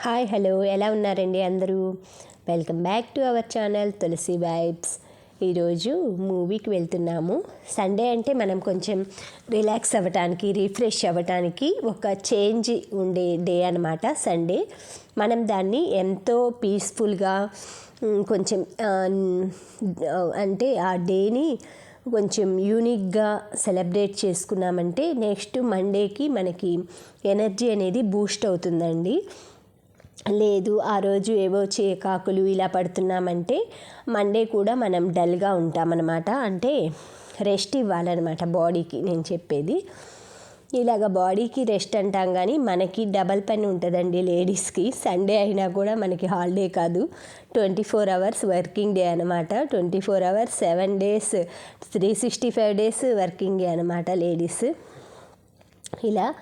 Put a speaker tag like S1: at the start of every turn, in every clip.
S1: Hi hello. ఎలా ఉన్నారండి అందరూ? Welcome back to our channel Tulasi vibes. ఈరోజు మూవీకి వెళ్తున్నాము. సండే అంటే మనం కొంచెం రిలాక్స్ అవ్వటానికి రిఫ్రెష్ అవ్వటానికి ఒక చేంజ్ ఉండే డే అనమాట సండే. మనం దాన్ని ఎంతో పీస్ఫుల్గా కొంచెం అంటే ఆ డేని కొంచెం యూనిక్గా సెలబ్రేట్ చేసుకున్నామంటే నెక్స్ట్ మండేకి మనకి ఎనర్జీ అనేది బూస్ట్ అవుతుందండి. లేదు ఆ రోజు ఏవో చేకాకులు ఇలా పడుతున్నామంటే మండే కూడా మనం డల్గా ఉంటామన్నమాట. అంటే రెస్ట్ ఇవ్వాలన్నమాట బాడీకి నేను చెప్పేది. ఇలాగ బాడీకి రెస్ట్ అంటాం కానీ మనకి డబల్ పని ఉంటుందండి లేడీస్కి. సండే అయినా కూడా మనకి హాలిడే కాదు. Twenty four hours working day అనమాట twenty four hours seven days three sixty five days working day అనమాట లేడీస్. ఇలా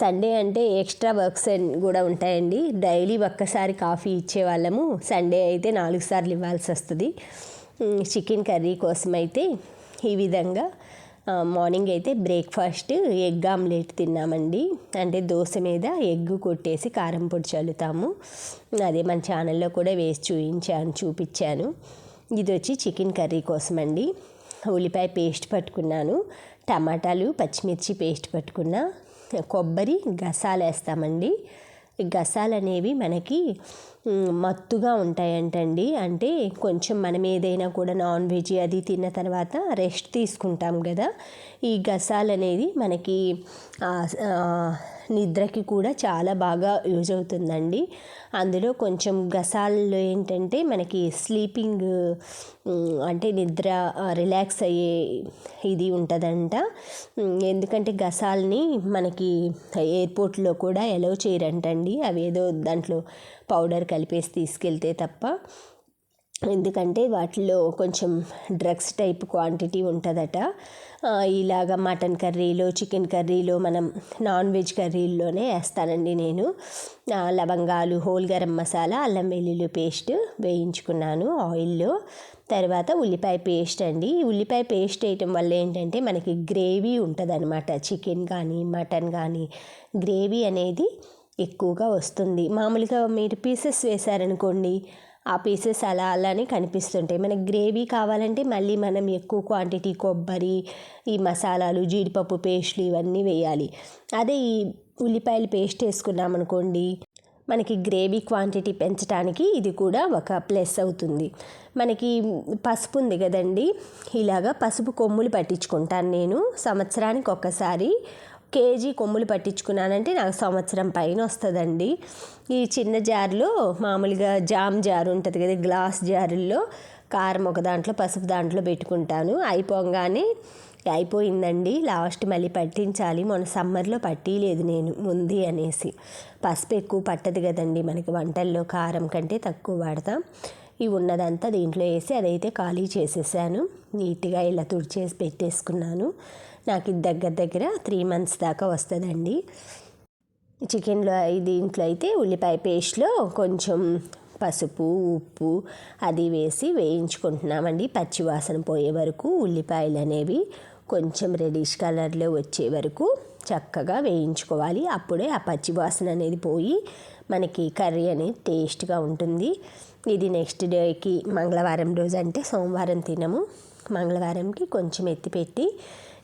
S1: సండే అంటే ఎక్స్ట్రా వర్క్స్ కూడా ఉంటాయండి. డైలీ ఒక్కసారి కాఫీ ఇచ్చేవాళ్ళము. సండే అయితే నాలుగు సార్లు ఇవ్వాల్సి వస్తుంది. చికెన్ కర్రీ కోసం అయితే ఈ విధంగా మార్నింగ్ అయితే బ్రేక్ఫాస్ట్ ఎగ్ ఆమ్లెట్ తిన్నామండి. అంటే దోశ మీద ఎగ్ కొట్టేసి కారం పొడి చల్లుతాము. అదే మన ఛానల్లో కూడా వేసి చూపించాను చూపించాను. ఇది వచ్చి చికెన్ కర్రీ కోసం అండి ఉల్లిపాయ పేస్ట్ పట్టుకున్నాను. టమాటాలు పచ్చిమిర్చి పేస్ట్ పట్టుకున్నా. కొబ్బరి గసాలు వేస్తామండి. గసాలు అనేవి మనకి మత్తుగా ఉంటాయంటండి. అంటే కొంచెం మనం ఏదైనా కూడా నాన్ వెజ్ అది తిన్న తర్వాత రెస్ట్ తీసుకుంటాం కదా. ఈ గసాలు అనేది మనకి నిద్రకి కూడా చాలా బాగా యూజ్ అవుతుందండి. అందులో కొంచెం గసాల్లో ఏంటంటే మనకి స్లీపింగ్ అంటే నిద్ర రిలాక్స్ అయ్యే ఇది ఉంటుందంట. ఎందుకంటే గసాల్ని మనకి ఎయిర్పోర్ట్లో కూడా ఎలవ్ చేయరంటండి. అవి ఏదో దాంట్లో పౌడర్ కలిపేసి తీసుకెళ్తే తప్ప. ఎందుకంటే వాటిలో కొంచెం డ్రగ్స్ టైప్ క్వాంటిటీ ఉంటుందట. ఇలాగ మటన్ కర్రీలో చికెన్ కర్రీలో మనం నాన్ వెజ్ కర్రీల్లోనే వేస్తానండి నేను. లవంగాలు హోల్ గరం మసాలా అల్లం వెల్లుల్లి పేస్ట్ వేయించుకున్నాను ఆయిల్లో. తర్వాత ఉల్లిపాయ పేస్ట్ అండి. ఉల్లిపాయ పేస్ట్ వేయటం వల్ల ఏంటంటే మనకి గ్రేవీ ఉంటుందన్నమాట. చికెన్ కానీ మటన్ కానీ గ్రేవీ అనేది ఎక్కువగా వస్తుంది. మామూలుగా మీరు పీసెస్ వేశారనుకోండి ఆ పీసెస్ అలా అలానే కనిపిస్తుంటాయి. మనకి గ్రేవీ కావాలంటే మళ్ళీ మనం ఎక్కువ క్వాంటిటీ కొబ్బరి ఈ మసాలాలు జీడిపప్పు పేస్ట్లు ఇవన్నీ వేయాలి. అదే ఈ ఉల్లిపాయలు పేస్ట్ వేసుకున్నాం అనుకోండి మనకి గ్రేవీ క్వాంటిటీ పెంచడానికి ఇది కూడా ఒక ప్లస్ అవుతుంది. మనకి పసుపు ఉంది కదండి ఇలాగా పసుపు కొమ్ములు పట్టించుకుంటాను నేను. సంవత్సరానికి ఒక్కసారి కేజీ కొమ్ములు పట్టించుకున్నానంటే నాకు సంవత్సరం పైన వస్తుందండి. ఈ చిన్న జార్లో మామూలుగా జామ్ జారు ఉంటుంది కదా గ్లాస్ జారుల్లో కారం ఒక దాంట్లో పసుపు దాంట్లో పెట్టుకుంటాను. అయిపోగానే అయిపోయిందండి. లాస్ట్ మళ్ళీ పట్టించాలి. మొన్న సమ్మర్లో పట్టిలేదు నేను ఉంది అనేసి. పసుపు ఎక్కువ పట్టదు కదండి మనకి వంటల్లో కారం కంటే తక్కువ వాడతాం. ఇవి ఉన్నదంతా దీంట్లో వేసి అదైతే ఖాళీ చేసేసాను. నీట్గా ఇలా తుడిచేసి పెట్టేసుకున్నాను. నాకు ఇది దగ్గర దగ్గర త్రీ మంత్స్ దాకా వస్తుందండి. చికెన్లో దీంట్లో అయితే ఉల్లిపాయ పేస్ట్లో కొంచెం పసుపు ఉప్పు అది వేసి వేయించుకుంటున్నామండి. పచ్చి వాసన పోయే వరకు ఉల్లిపాయలు అనేవి కొంచెం రెడిష్ కలర్లో వచ్చే వరకు చక్కగా వేయించుకోవాలి. అప్పుడే ఆ పచ్చి వాసన అనేది పోయి మనకి కర్రీ అనేది టేస్ట్గా ఉంటుంది. ఇది నెక్స్ట్ డేకి మంగళవారం రోజు అంటే సోమవారం తినము. మంగళవారంకి కొంచెం ఎత్తిపెట్టి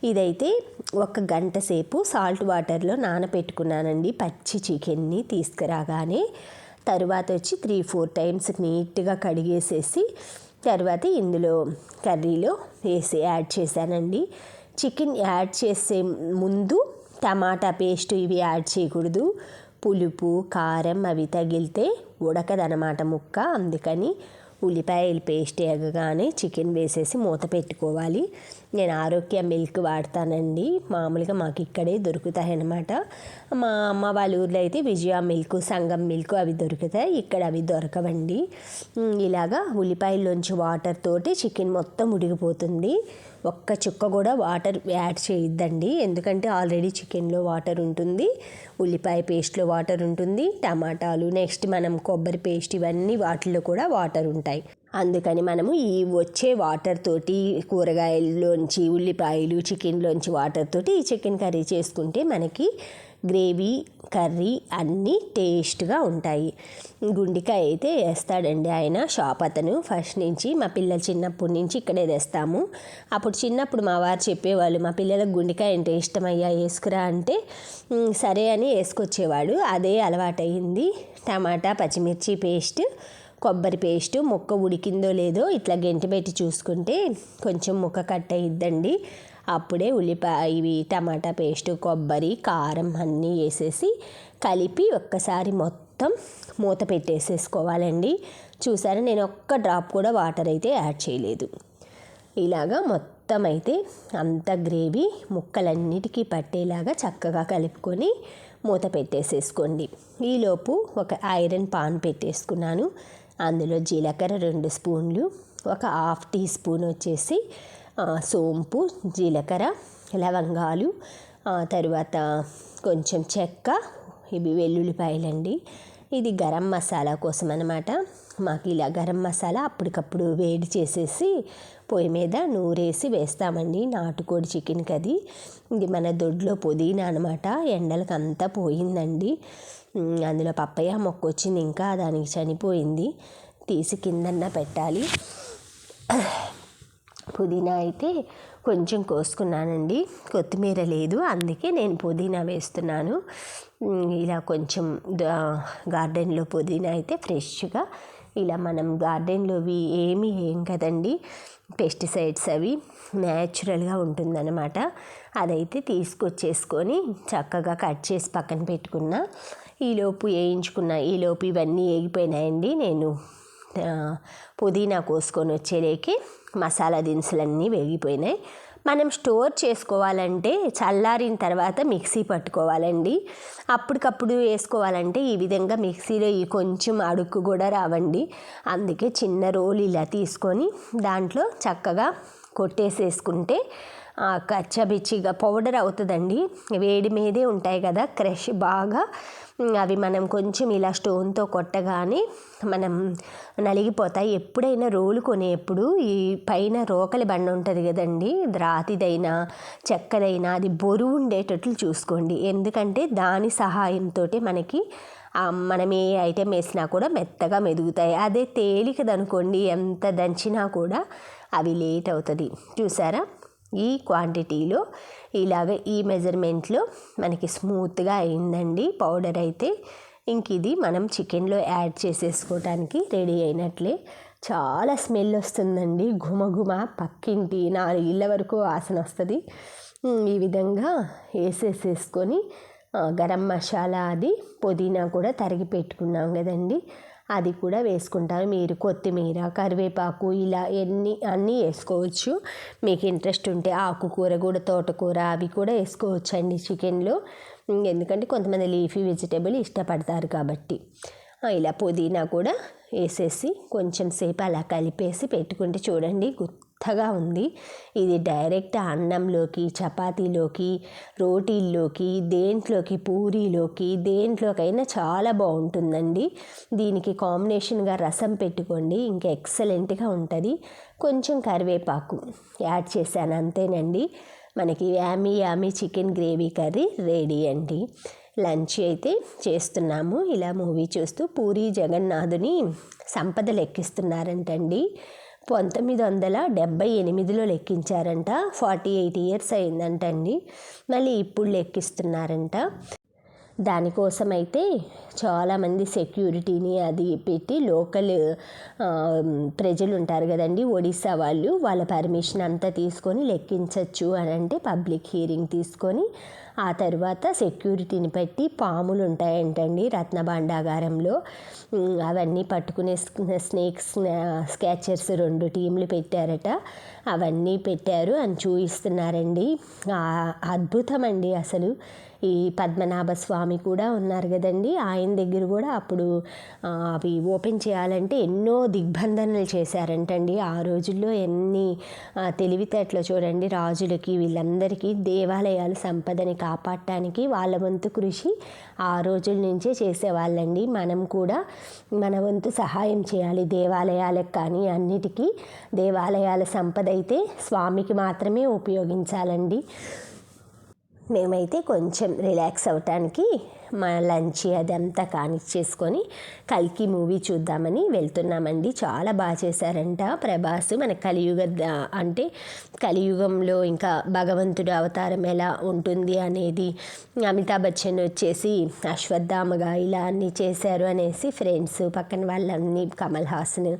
S1: ఇదైతే ఒక గంట సేపు సాల్ట్ వాటర్లో నానబెట్టుకున్నానండి పచ్చి చికెన్ని తీసుకురాగానే తర్వాత వచ్చి త్రీ ఫోర్ టైమ్స్ నీట్గా కడిగేసేసి తర్వాత ఇందులో కర్రీలో వేసి యాడ్ చేశానండి. చికెన్ యాడ్ చేసే ముందు టమాటా పేస్ట్ ఇవి యాడ్ చేయకూడదు. పులుపు కారం అవి తగిలితే ఉడకదనమాట ముక్క. అందుకని ఉల్లిపాయలు పేస్ట్ ఎగగానే చికెన్ వేసేసి మూత పెట్టుకోవాలి. నేను ఆరోగ్య మిల్క్ వాడతానండి. మామూలుగా మాకు ఇక్కడే దొరుకుతాయి అన్నమాట. మా అమ్మ వాళ్ళ ఊర్లో అయితే విజయ మిల్క్ సంగం మిల్క్ అవి దొరుకుతాయి. ఇక్కడ అవి దొరకవండి. ఇలాగా ఉల్లిపాయల్లోంచి వాటర్ తోటి చికెన్ మొత్తం ఉడిగిపోతుంది ఒక్క చుక్క కూడా వాటర్ యాడ్ చేయొద్దండి. ఎందుకంటే ఆల్రెడీ చికెన్లో వాటర్ ఉంటుంది ఉల్లిపాయ పేస్ట్లో వాటర్ ఉంటుంది టమాటాలు నెక్స్ట్ మనం కొబ్బరి పేస్ట్ ఇవన్నీ వాటిల్లో కూడా వాటర్ ఉంటాయి. అందుకని మనము ఈ వచ్చే వాటర్ తోటి కూరగాయల్లోంచి ఉల్లిపాయలు చికెన్లోంచి వాటర్ తోటి ఈ చికెన్ కర్రీ చేసుకుంటే మనకి గ్రేవీ కర్రీ అన్నీ టేస్ట్గా ఉంటాయి. గుండికాయ అయితే వేస్తాడండి ఆయన. షాప్ అతను ఫస్ట్ నుంచి మా పిల్లలు చిన్నప్పటి నుంచి ఇక్కడే తెస్తాము. అప్పుడు చిన్నప్పుడు మా వారు చెప్పేవాళ్ళు మా పిల్లలకు గుండికాయ అంటే ఇష్టమయ్యా వేసుకురా అంటే సరే అని వేసుకొచ్చేవాడు. అదే అలవాటయింది. టమాటా పచ్చిమిర్చి పేస్ట్ కొబ్బరి పేస్ట్ ముక్క ఉడికిందో లేదో ఇట్లా గెంటి పెట్టి చూసుకుంటే కొంచెం ముక్క కట్ అయ్యిద్దండి అప్పుడే ఉల్లిపాయ ఇవి టమాటా పేస్ట్ కొబ్బరి కారం అన్నీ వేసేసి కలిపి ఒక్కసారి మొత్తం మూత పెట్టేసేసుకోవాలండి. చూసారా నేను ఒక్క డ్రాప్ కూడా వాటర్ అయితే యాడ్ చేయలేదు. ఇలాగా మొత్తం అయితే అంత గ్రేవీ ముక్కలన్నిటికీ పట్టేలాగా చక్కగా కలుపుకొని మూత పెట్టేసేసుకోండి. ఈలోపు ఒక ఐరన్ పాన్ పెట్టేసుకున్నాను. అందులో జీలకర్ర రెండు స్పూన్లు ఒక హాఫ్ టీ స్పూన్ వచ్చేసి సోంపు జీలకర్ర లవంగాలు తరువాత కొంచెం చెక్క ఇవి వెల్లుల్లిపాయలండి. ఇది గరం మసాలా కోసం అనమాట మాకు ఇలా గరం మసాలా అప్పటికప్పుడు వేడి చేసేసి పొయ్యి మీద నూరేసి వేస్తామండి. నాటుకోడి చికెన్కి అది. ఇది మన దొడ్లో పుదీనా అనమాట ఎండలకు అంతా పోయిందండి. అందులో పప్పయ్య మొక్క వచ్చింది ఇంకా దానికి చనిపోయింది. తీసి కిందన్న పెట్టాలి. పుదీనా అయితే కొంచెం కోసుకున్నానండి. కొత్తిమీర లేదు అందుకే నేను పుదీనా వేస్తున్నాను. ఇలా కొంచెం గార్డెన్లో పుదీనా అయితే ఫ్రెష్గా ఇలా మనం గార్డెన్లోవి ఏమీ ఏం కదండి. పెస్టిసైడ్స్ అవి న్యాచురల్గా ఉంటుందన్నమాట. అదైతే తీసుకొచ్చేసుకొని చక్కగా కట్ చేసి పక్కన పెట్టుకున్న ఈలోపు వేయించుకున్న ఈలోపు ఇవన్నీ వేగిపోయినాయండి. నేను పుదీనా కోసుకొని వచ్చేలేకి మసాలా దినుసులన్నీ వేగిపోయినాయి. మనం స్టోర్ చేసుకోవాలంటే చల్లారిన తర్వాత మిక్సీ పట్టుకోవాలండి. అప్పటికప్పుడు వేసుకోవాలంటే ఈ విధంగా మిక్సీలో ఈ కొంచెం అడుక్కు కూడా రావండి. అందుకే చిన్న రోలు ఇలా తీసుకొని దాంట్లో చక్కగా కొట్టేసేసుకుంటే కచ్చబిచ్చిగా పౌడర్ అవుతుందండి. వేడి మీదే ఉంటాయి కదా క్రష్ బాగా. అవి మనం కొంచెం ఇలా స్టోన్తో కొట్టగానే మనం నలిగిపోతాయి. ఎప్పుడైనా రోలు కొనేప్పుడు ఈ పైన రోకలి బండ ఉంటుంది కదండి రాతిదైనా చెక్కదైనా అది బరువు ఉండేటట్లు చూసుకోండి. ఎందుకంటే దాని సహాయంతో మనకి మనం ఏ ఐటెం వేసినా కూడా మెత్తగా మెదుగుతాయి. అదే తేలికదనుకోండి ఎంత దంచినా కూడా అవి లేట్ అవుతుంది. చూసారా? ఈ క్వాంటిటీలో ఇలాగ ఈ మెజర్మెంట్లో మనకి స్మూత్గా అయిందండి. పౌడర్ అయితే ఇంక ఇది మనం చికెన్లో యాడ్ చేసేసుకోవటానికి రెడీ అయినట్లే. చాలా స్మెల్ వస్తుందండి. ఘుమఘుమ పక్కింటి నాలుగు ఇళ్ళ వరకు వాసన వస్తుంది. ఈ విధంగా వేసేసేసుకొని గరం మసాలా అది పుదీనా కూడా తరిగి పెట్టుకున్నాం కదండి. అది కూడా వేసుకుంటారు. మీరు కొత్తిమీర కరివేపాకు ఇలా ఎన్ని అన్నీ వేసుకోవచ్చు. మీకు ఇంట్రెస్ట్ ఉంటే ఆకుకూర కూడా తోటకూర అవి కూడా వేసుకోవచ్చు అండి చికెన్లో ఎందుకంటే కొంతమంది లీఫీ వెజిటేబుల్ ఇష్టపడతారు కాబట్టి. ఇలా పుదీనా కూడా వేసేసి కొంచెం సేపు అలా కలిపేసి పెట్టుకుంటే చూడండి మెత్తగా ఉంది. ఇది డైరెక్ట్ అన్నంలోకి చపాతీలోకి రోటీల్లోకి దేంట్లోకి పూరీలోకి దేంట్లోకైనా చాలా బాగుంటుందండి. దీనికి కాంబినేషన్గా రసం పెట్టుకోండి. ఇంకా ఎక్సలెంట్గా ఉంటుంది. కొంచెం కరివేపాకు యాడ్ చేశాను అంతేనండి. మనకి yummy yummy chicken gravy curry ready అండి. లంచ్ అయితే చేస్తున్నాము. ఇలా మూవీ చూస్తూ పూరి జగన్నాథుని సంపద లెక్కిస్తున్నారంటండి పంతొమ్మిది వందల డెబ్బై ఎనిమిదిలో లెక్కించారంట. ఫార్టీ ఎయిట్ ఇయర్స్ అయిందంటండి. మళ్ళీ ఇప్పుడు లెక్కిస్తున్నారంట. దానికోసం అయితే చాలామంది సెక్యూరిటీని అది పెట్టి లోకల్ ప్రజలు ఉంటారు కదండి ఒడిస్సా వాళ్ళు. వాళ్ళ పర్మిషన్ అంతా తీసుకొని లెక్కించవచ్చు అని అంటే పబ్లిక్ హీరింగ్ తీసుకొని ఆ తర్వాత సెక్యూరిటీని పెట్టి పాములు ఉంటాయంటండి రత్న భాండాగారంలో అవన్నీ పట్టుకునే స్నేక్స్ స్కాచర్స్ రెండు టీంలు పెట్టారట. అవన్నీ పెట్టారు అని చూపిస్తున్నారండి అద్భుతం అండి అసలు. ఈ పద్మనాభ స్వామి కూడా ఉన్నారు కదండి. ఆయన దగ్గర కూడా అప్పుడు అవి ఓపెన్ చేయాలంటే ఎన్నో దిగ్బంధనలు చేశారంటండి. ఆ రోజుల్లో ఎన్ని తెలివితేటలో చూడండి. రాజులకి వీళ్ళందరికీ దేవాలయాల సంపదని కాపాడటానికి వాళ్ళ వంతు కృషి ఆ రోజుల నుంచే చేసేవాళ్ళండి. మనం కూడా మన వంతు సహాయం చేయాలి. దేవాలయాలకు కానీ అన్నిటికీ దేవాలయాల సంపద అయితే స్వామికి మాత్రమే ఉపయోగించాలండి. మేమైతే కొంచెం రిలాక్స్ అవ్వటానికి మా లంచ్ అదంతా కానిచ్చేసుకొని కల్కి మూవీ చూద్దామని వెళ్తున్నామండి. చాలా బాగా చేశారంట ప్రభాస్. మన కలియుగ అంటే కలియుగంలో ఇంకా భగవంతుడు అవతారం ఎలా ఉంటుంది అనేది అమితాబ్ బచ్చన్ వచ్చేసి అశ్వత్థామగా ఇలా అన్నీ చేశారు అనేసి ఫ్రెండ్స్ పక్కన వాళ్ళన్నీ కమల్ హాసన్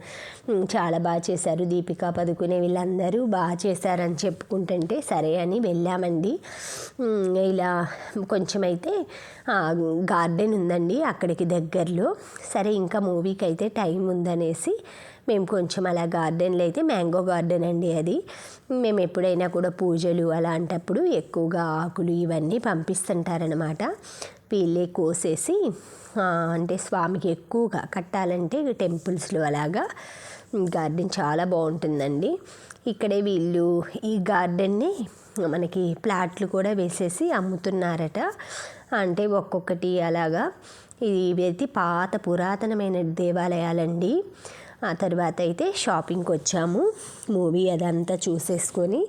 S1: చాలా బాగా చేశారు. దీపికా పదుకునే వీళ్ళందరూ బాగా చేశారని చెప్పుకుంటుంటే సరే అని వెళ్ళామండి. ఇలా కొంచెం అయితే గార్డెన్ ఉందండి అక్కడికి దగ్గరలో. సరే ఇంకా మూవీకి అయితే టైం ఉందనేసి మేము కొంచెం అలా గార్డెన్లో అయితే మ్యాంగో గార్డెన్ అండి అది. మేము ఎప్పుడైనా కూడా పూజలు అలాంటప్పుడు ఎక్కువగా ఆకులు ఇవన్నీ పంపిస్తుంటారనమాట వీళ్ళే కోసేసి అంటే స్వామికి ఎక్కువగా కట్టాలంటే టెంపుల్స్లో అలాగా గార్డెన్ చాలా బాగుంటుందండి. ఇక్కడే వీళ్ళు ఈ గార్డెన్ని మనకి ప్లాట్లు కూడా వేసేసి అమ్ముతున్నారట. అంటే ఒక్కొక్కటి అలాగా. ఇది అయితే పాత పురాతనమైన దేవాలయాలండి. ఆ తర్వాత అయితే షాపింగ్కి వచ్చాము. మూవీ అదంతా చూసేసుకొని.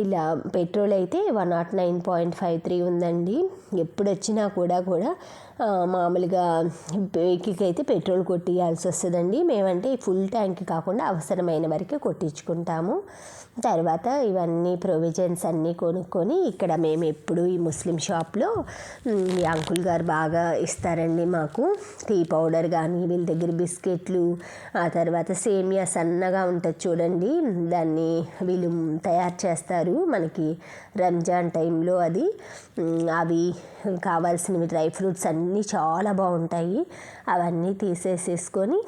S1: ఇలా పెట్రోల్ అయితే one nought nine point five three ఉందండి. ఎప్పుడు వచ్చినా కూడా కూడా మామూలుగా వెహికల్కి అయితే పెట్రోల్ కొట్టియాల్సి వస్తుందండి. మేమంటే ఫుల్ ట్యాంక్ కాకుండా అవసరమైన వరకే కొట్టించుకుంటాము. తర్వాత ఇవన్నీ ప్రొవిజన్స్ అన్నీ కొనుక్కొని ఇక్కడ మేము ఎప్పుడు ఈ ముస్లిం షాప్లో ఈ అంకుల్ గారు బాగా ఇస్తారండి మాకు. టీ పౌడర్ కానీ వీళ్ళ దగ్గర బిస్కెట్లు ఆ తర్వాత సేమియా సన్నగా ఉంటుంది చూడండి. దాన్ని వీళ్ళు తయారు చేస్తారు మనకి రంజాన్ టైంలో అది. అవి కావాల్సినవి డ్రై ఫ్రూట్స్ అన్నీ చాలా బాగుంటాయి. అవన్నీ తీసేసేసుకొని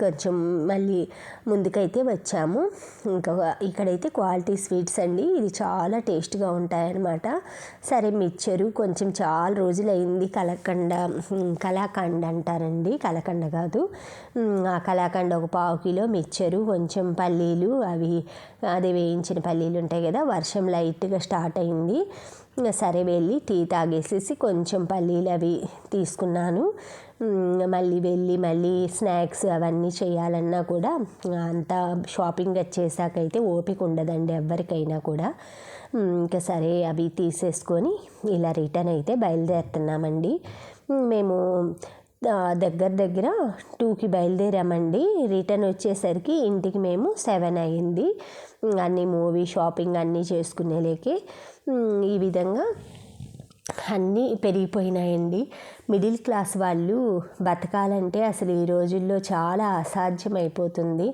S1: కొంచెం మళ్ళీ ముందుకైతే వచ్చాము. ఇంకా ఇక్కడైతే క్వాలిటీ స్వీట్స్ అండి. ఇది చాలా టేస్ట్గా ఉంటాయన్నమాట. సరే మిచ్చరు కొంచెం చాలా రోజులు అయింది కలకండ ఉమ్, కలాకండ్ అంటారండి. కలకండ కాదు. ఆ కలాకండ ఒక పావు కిలో మిచ్చరు కొంచెం పల్లీలు అవి అది వేయించిన పల్లీలు ఉంటాయి కదా వర్షం లైట్గా స్టార్ట్ అయింది. సరే వెళ్ళి టీ తాగేసేసి కొంచెం పల్లీలు అవి తీసుకున్నాను. మళ్ళీ వెళ్ళి మళ్ళీ స్నాక్స్ అవన్నీ చేయాలన్నా కూడా అంత షాపింగ్ వచ్చేసాకైతే ఓపిక ఉండదండి ఎవరికైనా కూడా. ఇంకా సరే అవి తీసేసుకొని ఇలా రిటర్న్ అయితే బయలుదేరుతున్నామండి. మేము దగ్గర దగ్గర టూకి బయలుదేరామండి. రిటర్న్ వచ్చేసరికి ఇంటికి మేము సెవెన్ అయ్యింది అన్ని మూవీ షాపింగ్ అన్నీ చేసుకునేలేకే ఈ విధంగా అన్నీ పెరిగిపోయినాయండి. మిడిల్ క్లాస్ వాళ్ళు బతకాలంటే అసలు ఈ రోజుల్లో చాలా అసాధ్యం అయిపోతుంది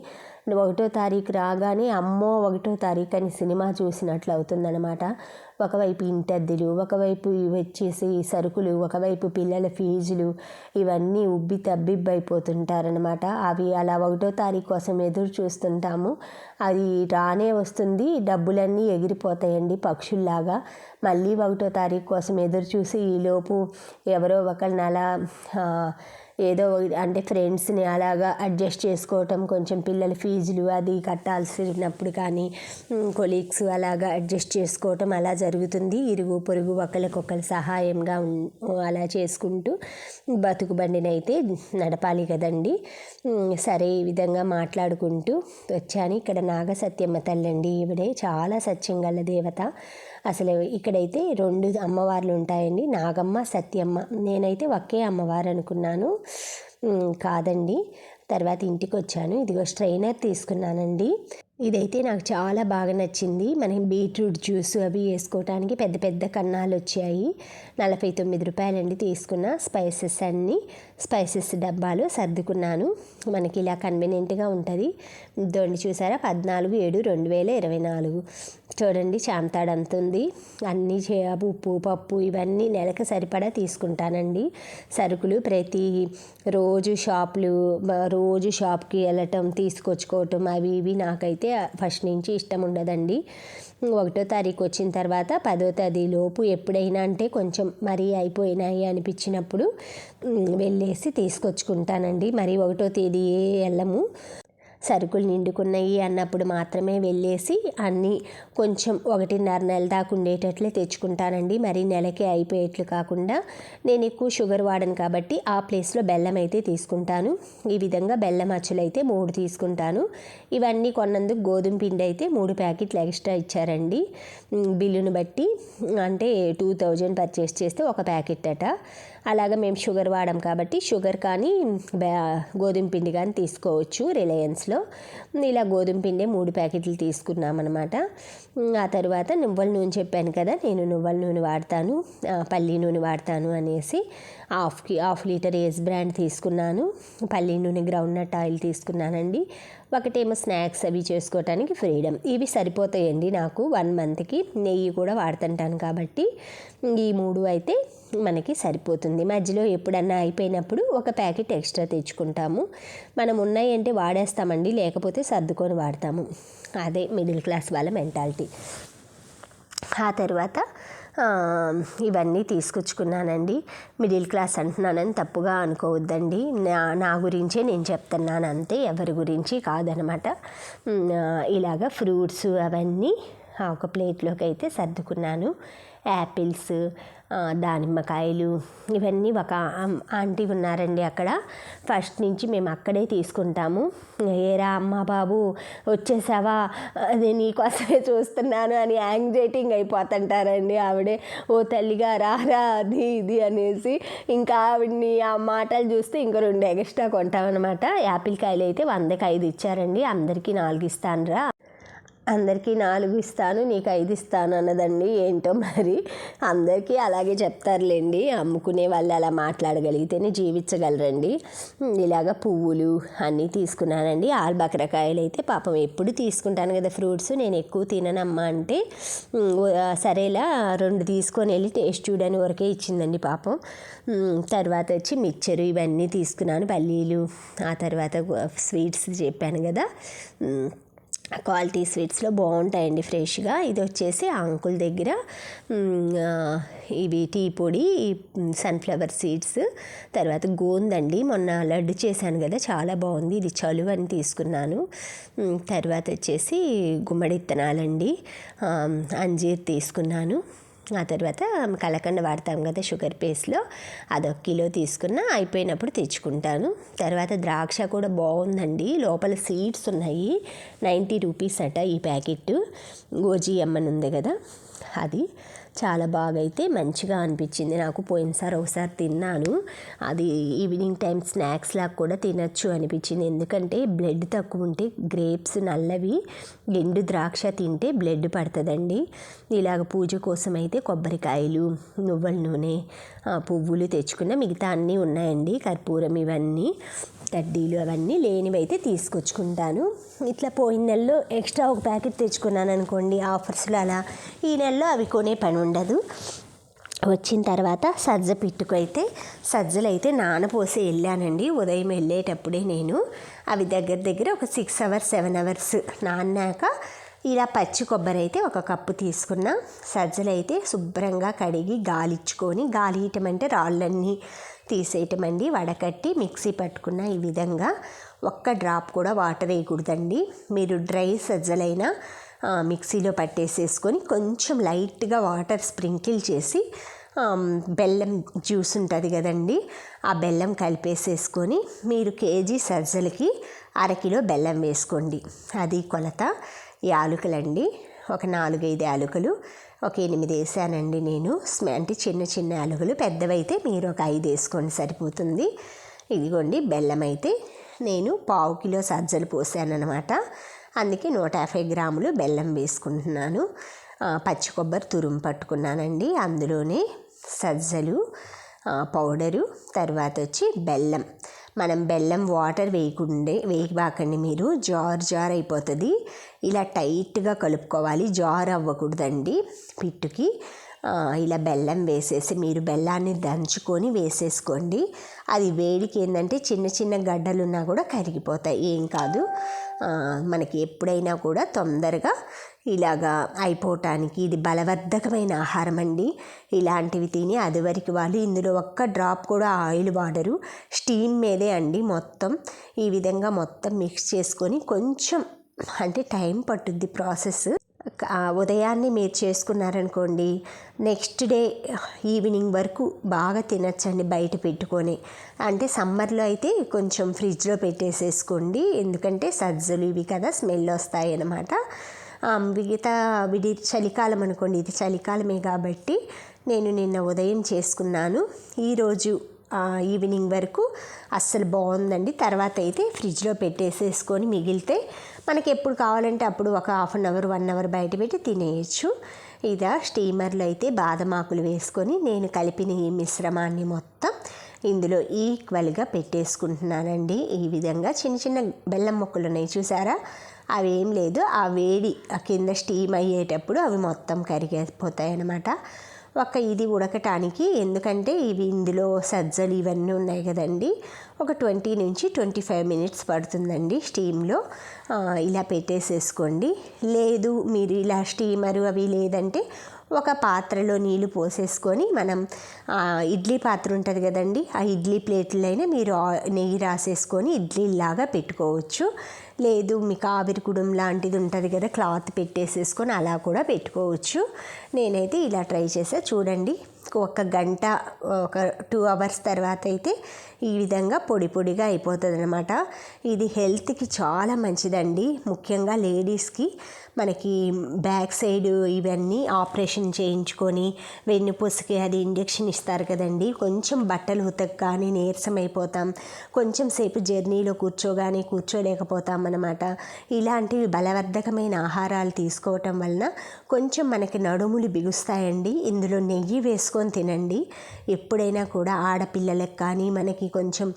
S1: ఒకటో తారీఖు రాగానే అమ్మో ఒకటో తారీఖు అని సినిమా చూసినట్లు అవుతుందన్నమాట. ఒకవైపు ఇంటద్దెలు ఒకవైపు వచ్చేసి సరుకులు ఒకవైపు పిల్లల ఫీజులు ఇవన్నీ ఉబ్బి తబ్బిబ్బైపోతుంటారనమాట అవి అలా ఒకటో తారీఖు కోసం ఎదురు చూస్తుంటాము. అది రానే వస్తుంది. డబ్బులన్నీ ఎగిరిపోతాయండి పక్షుల్లాగా. మళ్ళీ ఒకటో తారీఖు కోసం ఎదురు చూసి ఈలోపు ఎవరో ఒకరిని అలా ఏదో అంటే ఫ్రెండ్స్ని అలాగా అడ్జస్ట్ చేసుకోవటం కొంచెం పిల్లల ఫీజులు అది కట్టాల్సినప్పుడు కానీ కొలీగ్స్ అలాగా అడ్జస్ట్ చేసుకోవటం అలా జరుగుతుంది. ఇరుగు పొరుగు ఒకరికొకరు సహాయంగా అలా చేసుకుంటూ బతుకు బండినైతే నడపాలి కదండి. సరే ఈ విధంగా మాట్లాడుకుంటూ వచ్చాను. ఇక్కడ నాగసత్యమ్మ తల్లండి ఈవిడే చాలా సత్యం గల దేవత. అసలు ఇక్కడైతే రెండు అమ్మవార్లు ఉంటాయండి. నాగమ్మ సత్యమ్మ. నేనైతే ఒకే అమ్మవారు అనుకున్నాను. కాదండి. తర్వాత ఇంటికి వచ్చాను ఇదిగో స్ట్రైనర్ తీసుకున్నానండి. ఇదైతే నాకు చాలా బాగా నచ్చింది. మనకి బీట్రూట్ జ్యూస్ అవి వేసుకోవడానికి పెద్ద పెద్ద కన్నాలు వచ్చాయి. నలభై తొమ్మిది రూపాయలండి తీసుకున్న స్పైసెస్ అన్నీ. స్పైసెస్ డబ్బాలు సర్దుకున్నాను. మనకి ఇలా కన్వీనియంట్గా ఉంటుంది. దొండి చూసారా? పద్నాలుగు ఏడు రెండు వేల ఇరవై నాలుగు. చూడండి చాంతాడంత ఉంది. అన్నీ ఉప్పు పప్పు ఇవన్నీ నెలకు సరిపడా తీసుకుంటానండి. సరుకులు ప్రతి రోజు షాపులు రోజు షాప్కి వెళ్ళటం తీసుకొచ్చుకోవటం అవి ఇవి నాకైతే ఫస్ట్ నుంచి ఇష్టం ఉండదండి. ఒకటో తారీఖు వచ్చిన తర్వాత పదో తేదీ లోపు ఎప్పుడైనా అంటే కొంచెం మరీ అయిపోయినాయి అనిపించినప్పుడు వెళ్ళేసి తీసుకొచ్చుకుంటానండి. మరి ఒకటో తేదీ వెళ్ళము. సరుకులు నిండుకున్నాయి అన్నప్పుడు మాత్రమే వెళ్ళేసి అన్నీ కొంచెం ఒకటిన్నర నెల దాకా ఉండేటట్లే తెచ్చుకుంటానండి. మరి నెలకే అయిపోయేట్లు కాకుండా నేను ఎక్కువ షుగర్ వాడను కాబట్టి ఆ ప్లేస్లో బెల్లం అయితే తీసుకుంటాను. ఈ విధంగా బెల్లం అచ్చులు అయితే మూడు తీసుకుంటాను. ఇవన్నీ కొన్నందుకు గోధుమ పిండి అయితే మూడు ప్యాకెట్లు ఎక్స్ట్రా ఇచ్చారండి. బిల్లును బట్టి అంటే టూ థౌజండ్ పర్చేస్ చేస్తే ఒక ప్యాకెట్ అట. అలాగా మేము షుగర్ వాడాం కాబట్టి షుగర్ కానీ గోధుమ పిండి కానీ తీసుకోవచ్చు రిలయన్స్లో. ఇలా గోధుమ పిండి మూడు ప్యాకెట్లు తీసుకున్నామన్నమాట. ఆ తర్వాత నువ్వుల నూనె చెప్పాను కదా నేను నువ్వుల నూనె వాడతాను పల్లి నూనె వాడతాను అనేసి half half litre Ace brand తీసుకున్నాను. పల్లి నూనె గ్రౌండ్ నట్ ఆయిల్ తీసుకున్నానండి. ఒకటేమో స్నాక్స్ అవి చేసుకోవటానికి ఫ్రీడమ్. ఇవి సరిపోతాయండి నాకు వన్ మంత్కి. నెయ్యి కూడా వాడుతుంటాను కాబట్టి ఈ మూడు అయితే మనకి సరిపోతుంది. మధ్యలో ఎప్పుడన్నా అయిపోయినప్పుడు ఒక ప్యాకెట్ ఎక్స్ట్రా తెచ్చుకుంటాము. మనం ఉన్నాయంటే వాడేస్తామండి లేకపోతే సర్దుకొని వాడతాము. అదే మిడిల్ క్లాస్ వాళ్ళ మెంటాలిటీ. ఆ తర్వాత ఇవన్నీ తీసుకొచ్చుకున్నానండి. మిడిల్ క్లాస్ అంటున్నానని తప్పుగా అనుకోవద్దండి. నా నా గురించే నేను చెప్తున్నాను అంతే ఎవరి గురించి కాదనమాట. ఇలాగ ఫ్రూట్స్ అవన్నీ ఒక ప్లేట్లోకి అయితే సర్దుకున్నాను. యాపిల్స్ దానిమ్మకాయలు ఇవన్నీ ఒక ఆంటీ ఉన్నారండి అక్కడ. ఫస్ట్ నుంచి మేము అక్కడే తీసుకుంటాము. ఏరా అమ్మ బాబు వచ్చేసావా? అదే నీకోసమే చూస్తున్నాను అని యాంగ్జైటింగ్ అయిపోతుంటారండి. ఆవిడే ఓ తల్లిగా రారా అది ఇది అనేసి ఇంకా ఆవిడ్ని ఆ మాటలు చూస్తే ఇంకో రెండు ఎక్స్ట్రా కొంటామన్నమాట. యాపిల్ కాయలు అయితే వందకి ఐదు ఇచ్చారండి. అందరికీ నాలుగు ఇస్తాను రా అందరికీ నాలుగు ఇస్తాను నీకు ఐదు ఇస్తాను అన్నదండి. ఏంటో మరి? అందరికీ అలాగే చెప్తారులేండి. అమ్ముకునే వాళ్ళు అలా మాట్లాడగలిగితేనే జీవించగలరండి. ఇలాగ పువ్వులు అన్నీ తీసుకున్నానండి. ఆల్బకరకాయలు అయితే పాపం ఎప్పుడు తీసుకుంటాను కదా ఫ్రూట్స్ నేను ఎక్కువ తిననమ్మా అంటే సరేలా రెండు తీసుకొని వెళ్ళి టేస్ట్ చూడని వరకే ఇచ్చిందండి పాపం. తర్వాత వచ్చి మిక్చరు ఇవన్నీ తీసుకున్నాను పల్లీలు ఆ తర్వాత స్వీట్స్ చెప్పాను కదా. క్వాలిటీ స్వీట్స్లో బాగుంటాయండి ఫ్రెష్గా. ఇది వచ్చేసి అంకుల్ దగ్గర ఇవి టీ పొడి సన్ఫ్లవర్ సీడ్స్ తర్వాత గోందండి. మొన్న లడ్డు చేశాను కదా చాలా బాగుంది. ఇది చలువ అని తీసుకున్నాను. తర్వాత వచ్చేసి గుమ్మడి విత్తనాలండి. అంజీర్ తీసుకున్నాను. ఆ తర్వాత కలకండ వాడతాం కదా షుగర్ పేస్ట్లో. అదొక కిలో తీసుకున్న అయిపోయినప్పుడు తెచ్చుకుంటాను. తర్వాత ద్రాక్ష కూడా బాగుందండి. లోపల సీడ్స్ ఉన్నాయి. నైంటీ రూపీస్ అట ఈ ప్యాకెట్ గోజీ ఉంది కదా అది. చాలా బాగా అయితే మంచిగా అనిపించింది. నాకు పోయినసారి ఒకసారి తిన్నాను. అది ఈవినింగ్ టైం స్నాక్స్ లాగా కూడా తినచ్చు అనిపించింది. ఎందుకంటే బ్లడ్ తక్కువ ఉంటే గ్రేప్స్ నల్లవి ఎండు ద్రాక్ష తింటే బ్లడ్ పడుతుందండి. ఇలాగ పూజ కోసం అయితే కొబ్బరికాయలు నువ్వుల నూనె పువ్వులు తెచ్చుకున్న మిగతా అన్నీ ఉన్నాయండి. కర్పూరం ఇవన్నీ. కడ్డీలు అవన్నీ లేనివైతే తీసుకొచ్చుకుంటాను. ఇట్లా పోయిన నెలలో ఎక్స్ట్రా ఒక ప్యాకెట్ తెచ్చుకున్నాను అనుకోండి ఆఫర్స్లో అలా. ఈ నెలలో అవి కొనే పని ఉండదు. వచ్చిన తర్వాత సజ్జ పిట్టుకు అయితే సజ్జలు అయితే నానపోసి వెళ్ళానండి. ఉదయం వెళ్ళేటప్పుడే నేను. అవి దగ్గర దగ్గర ఒక సిక్స్ అవర్స్ సెవెన్ అవర్స్ నాన్నాక ఇలా పచ్చి కొబ్బరి అయితే ఒక కప్పు తీసుకున్న. సజ్జలు అయితే శుభ్రంగా కడిగి గాలిచ్చుకొని గాలియటం అంటే రాళ్ళన్నీ తీసేయటం అండి వడకట్టి మిక్సీ పట్టుకున్న ఈ విధంగా ఒక్క డ్రాప్ కూడా వాటర్ వేయకూడదండి. మీరు డ్రై సజ్జలైన మిక్సీలో పట్టేసేసుకొని కొంచెం లైట్గా వాటర్ స్ప్రింకిల్ చేసి బెల్లం జ్యూస్ ఉంటుంది కదండి ఆ బెల్లం కలిపేసేసుకొని మీరు కేజీ సజ్జలకి అరకిలో బెల్లం వేసుకోండి. అది కొలత యాలకులండి. ఒక నాలుగైదు యాలకులు ఒక ఎనిమిది వేసానండి నేను. అంటే చిన్న చిన్న అలుగులు పెద్దవైతే మీరు ఒక ఐదు వేసుకోండి సరిపోతుంది. ఇదిగోండి బెల్లం అయితే నేను పావు కిలో సజ్జలు పోసానమాట అందుకే నూట యాభై గ్రాములు బెల్లం వేసుకుంటున్నాను. పచ్చి కొబ్బరి తురుము పట్టుకున్నానండి. అందులోనే సజ్జలు పౌడరు తర్వాత వచ్చి బెల్లం. మనం బెల్లం వాటర్ వేయకుండే వేయబాకండి మీరు. జార్ జార్ అయిపోతుంది. ఇలా టైట్గా కలుపుకోవాలి. జార్ అవ్వకూడదండి పిట్టుకి. ఇలా బెల్లం వేసేసి మీరు బెల్లాన్ని దంచుకొని వేసేసుకోండి. అది వేడికి ఏంటంటే చిన్న చిన్న గడ్డలున్నా కూడా కరిగిపోతాయి. ఏం కాదు. మనకి ఎప్పుడైనా కూడా తొందరగా ఇలాగా అయిపోవటానికి ఇది బలవర్ధకమైన ఆహారం అండి ఇలాంటివి తిని అదివరకు వాళ్ళు ఇందులో ఒక్క డ్రాప్ కూడా ఆయిల్ వాడరు. స్టీమ్ మీదే అండి మొత్తం. ఈ విధంగా మొత్తం మిక్స్ చేసుకొని కొంచెం అంటే టైం పట్టుద్ది ప్రాసెస్. ఆ ఉదయాన్నే మీరు చేసుకున్నారనుకోండి నెక్స్ట్ డే ఈవినింగ్ వరకు బాగా తినచ్చండి బయట పెట్టుకొని. అంటే సమ్మర్లో అయితే కొంచెం ఫ్రిడ్జ్లో పెట్టేసేసుకోండి. ఎందుకంటే సజ్జలు ఇవి కదా స్మెల్ వస్తాయి అన్నమాట మిగతా విడి చలికాలం అనుకోండి ఇది చలికాలమే కాబట్టి నేను నిన్న ఉదయం చేసుకున్నాను. ఈరోజు ఈవినింగ్ వరకు అస్సలు బాగుందండి. తర్వాత అయితే ఫ్రిడ్జ్లో పెట్టేసేసుకొని మిగిలితే మనకి ఎప్పుడు కావాలంటే అప్పుడు ఒక half an hour one hour బయట పెట్టి తినేయచ్చు. ఇదా స్టీమర్లో అయితే బాదం ఆకులు వేసుకొని నేను కలిపిన ఈ మిశ్రమాన్ని మొత్తం ఇందులో ఈక్వల్గా పెట్టేసుకుంటున్నానండి. ఈ విధంగా చిన్న చిన్న బెల్లం మొక్కలు ఉన్నాయి చూసారా? అవేం లేదు. ఆ వేడి ఆ కింద స్టీమ్ అయ్యేటప్పుడు అవి మొత్తం కరిగిపోతాయి అన్నమాట ఒక ఇది ఉడకటానికి ఎందుకంటే ఇవి ఇందులో సజ్జలు ఇవన్నీ ఉన్నాయి కదండి. ఒక ట్వంటీ నుంచి ట్వంటీ ఫైవ్ మినిట్స్ పడుతుందండి స్టీమ్లో. ఇలా పెట్టేసేసుకోండి. లేదు మీరు ఇలా స్టీమరు అవి లేదంటే ఒక పాత్రలో నీళ్ళు పోసేసుకొని మనం ఇడ్లీ పాత్ర ఉంటుంది కదండి. ఆ ఇడ్లీ ప్లేట్లైనా మీరు నెయ్యి రాసేసుకొని ఇడ్లీలాగా పెట్టుకోవచ్చు. లేదు మీకు ఆవిరికుడం లాంటిది ఉంటుంది కదా క్లాత్ పెట్టేసేసుకొని అలా కూడా పెట్టుకోవచ్చు. నేనైతే ఇలా ట్రై చేసా. చూడండి ఒక గంట ఒక టూ అవర్స్ తర్వాత అయితే ఈ విధంగా పొడి పొడిగా అయిపోతుంది అనమాట ఇది హెల్త్కి చాలా మంచిదండి. ముఖ్యంగా లేడీస్కి మనకి బ్యాక్ సైడ్ ఇవన్నీ ఆపరేషన్ చేయించుకొని వెన్నుపూసకి అది ఇంజెక్షన్ ఇస్తారు కదండి. కొంచెం బట్టలు ఉతకగానే నీరసం అయిపోతాం. కొంచెం సేపు జర్నీలో కూర్చోగానే కూర్చోలేకపోతాం. అన్నమాట ఇలాంటివి బలవర్ధకమైన ఆహారాలు తీసుకోవటం వలన కొంచెం మనకి నడుములు బిగుస్తాయండి. ఇందులో నెయ్యి వేసుకొని తినండి. ఎప్పుడైనా కూడా ఆడపిల్లలకు కానీ మనకి కొంచెం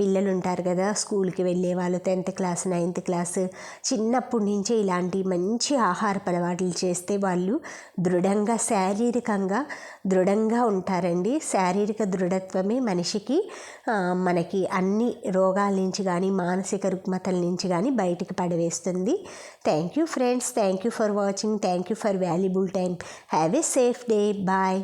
S1: పిల్లలు ఉంటారు కదా స్కూల్కి వెళ్ళే వాళ్ళు టెన్త్ క్లాస్ నైన్త్ క్లాస్ చిన్నప్పటి నుంచే ఇలాంటి మంచి ఆహారపు అలవాట్లు చేస్తే వాళ్ళు దృఢంగా శారీరకంగా దృఢంగా ఉంటారండి. శారీరక దృఢత్వమే మనిషికి మనకి అన్ని రోగాల నుంచి కానీ మానసిక రుగ్మతల నుంచి కానీ బయటికి పడవేస్తుంది. Thank you friends. Thank you for watching. Thank you for valuable time. Have a safe day. Bye.